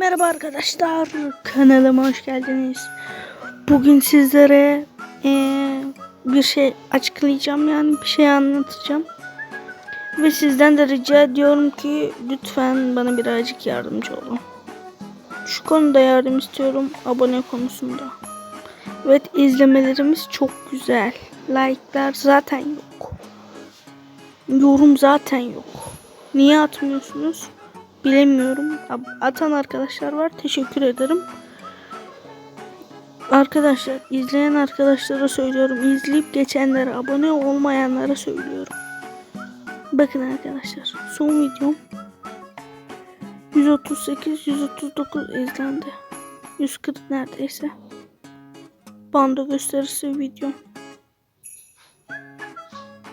Merhaba arkadaşlar, kanalıma hoş geldiniz. Bugün sizlere eee, bir şey açıklayacağım yani bir şey anlatacağım. Ve sizden de rica ediyorum ki lütfen bana birazcık yardımcı olun. Şu konuda yardım istiyorum, abone konusunda. Evet izlemelerimiz çok güzel. Like'lar zaten yok. Yorum zaten yok. Niye atmıyorsunuz? Bilemiyorum. Atan arkadaşlar var. Teşekkür ederim. Arkadaşlar izleyen arkadaşlara söylüyorum. İzleyip geçenlere abone olmayanlara söylüyorum. Bakın arkadaşlar. Son videom 138 139 izlendi. 140 neredeyse. Bando gösterisi videom.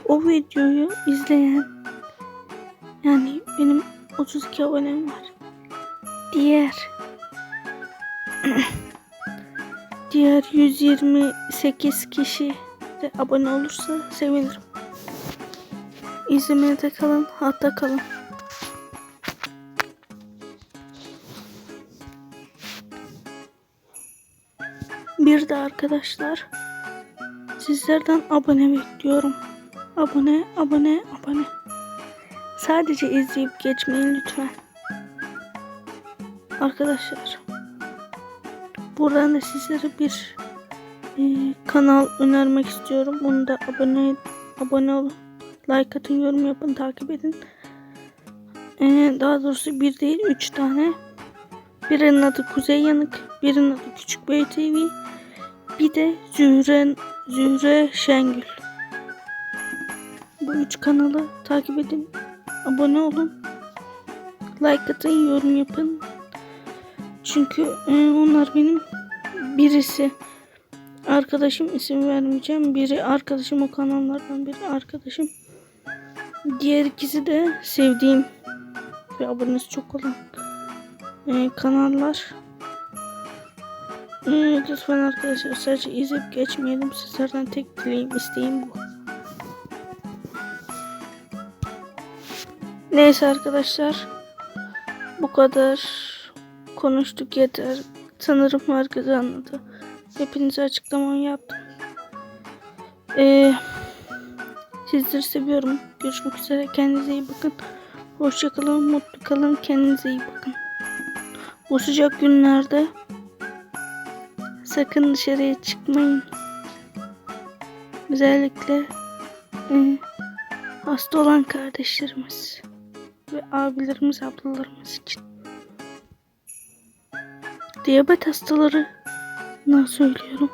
O videoyu izleyen yani benim 32 abonem var. Diğer diğer 128 kişi de abone olursa sevinirim. İzlemeye de kalın, hatta kalın. Bir de arkadaşlar sizlerden abone bekliyorum. Abone, abone, abone. Sadece izleyip geçmeyin lütfen. Arkadaşlar. Buradan da sizlere bir e, kanal önermek istiyorum. Bunu da abone abone olun. Like atın, yorum yapın, takip edin. E, daha doğrusu bir değil, üç tane. Birinin adı Kuzey Yanık, birinin adı Küçük Bey TV, bir de Zühre, Zühre Şengül. Bu üç kanalı takip edin. Abone olun. Like atın, yorum yapın. Çünkü e, onlar benim birisi arkadaşım isim vermeyeceğim. Biri arkadaşım o kanallardan biri arkadaşım. Diğer ikisi de sevdiğim ve abonesi çok olan e, kanallar. E, lütfen arkadaşlar sadece izleyip geçmeyelim. Sizlerden tek dileğim isteğim bu. Neyse arkadaşlar. Bu kadar konuştuk yeter. Sanırım herkes anladı. Hepinize açıklamamı yaptım. Ee, sizleri seviyorum. Görüşmek üzere. Kendinize iyi bakın. Hoşçakalın. Mutlu kalın. Kendinize iyi bakın. Bu sıcak günlerde sakın dışarıya çıkmayın. Özellikle e, hasta olan kardeşlerimiz ve abilerimiz, ablalarımız için. Diyabet hastaları söylüyorum.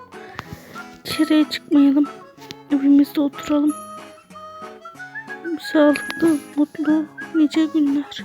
Dışarıya çıkmayalım. Evimizde oturalım. Sağlıklı, mutlu, nice günler.